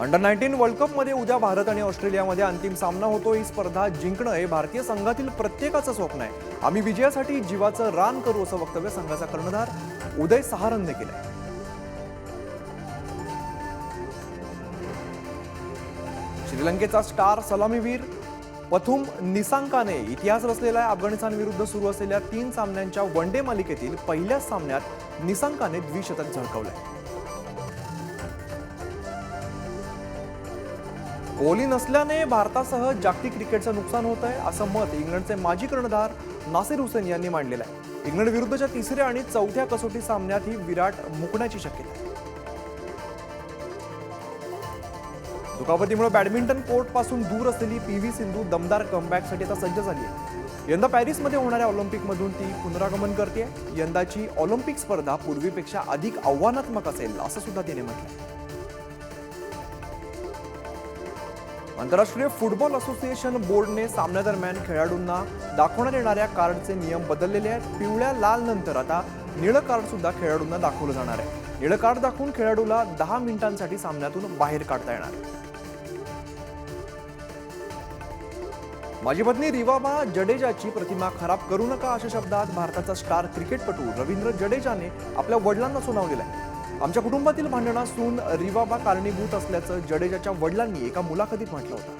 Under nineteen world कपमध्ये उद्या भारत आणि ऑस्ट्रेलियामध्ये अंतिम सामना होतो. ही स्पर्धा जिंकणं हे भारतीय संघातील प्रत्येकाचं स्वप्न आहे. आम्ही विजयासाठी जीवाचं रान करू असं वक्तव्य संघाचा कर्णधार उदय सहारनने केलंय. श्रीलंकेचा स्टार सलामीवीर पथुम निसांकाने इतिहास रचलेला आहे. अफगाणिस्तान विरुद्ध सुरू असलेल्या तीन सामन्यांच्या वन डे मालिकेतील पहिल्याच सामन्यात निसांकाने द्विशतक झळकवलंय. कोहली नसल्याने भारतासह जागतिक क्रिकेटचं नुकसान होत आहे असं मत इंग्लंडचे माजी कर्णधार नासिर हुसेन यांनी मांडलेलं आहे. इंग्लंड विरुद्धच्या तिसऱ्या आणि चौथ्या कसोटी सामन्यात ही विराट मुकण्याची शक्यता आहे. दुखापतीमुळे बॅडमिंटन कोर्टपासून दूर असलेली पी व्ही सिंधू दमदार कमबॅकसाठी आता सज्ज झाली आहे. यंदा पॅरिसमध्ये होणाऱ्या ऑलिम्पिकमधून ती पुनरागमन करते. यंदाची ऑलिम्पिक स्पर्धा पूर्वीपेक्षा अधिक आव्हानात्मक असेल असं सुद्धा तिने म्हटलंय. आंतरराष्ट्रीय फुटबॉल असोसिएशन बोर्डने सामन्यादरम्यान खेळाडूंना दाखवण्यात येणाऱ्या कार्डचे नियम बदललेले आहेत. पिवळ्या लाल नंतर आता निळं कार्ड सुद्धा खेळाडूंना दाखवलं जाणार आहे. निळं कार्ड दाखवून खेळाडूला दहा मिनिटांसाठी सामन्यातून बाहेर काढता येणार आहे. माझी पत्नी रिवाबा जडेजाची प्रतिमा खराब करू नका अशा शब्दात भारताचा स्टार क्रिकेटपटू रवींद्र जडेजाने आपल्या वडिलांना सुनावलेला आहे. आमच्या कुटुंबातील भांडणासून रिवाबा कारणीभूत असल्याचं जडेजाच्या वडिलांनी एका मुलाखतीत म्हटलं होतं.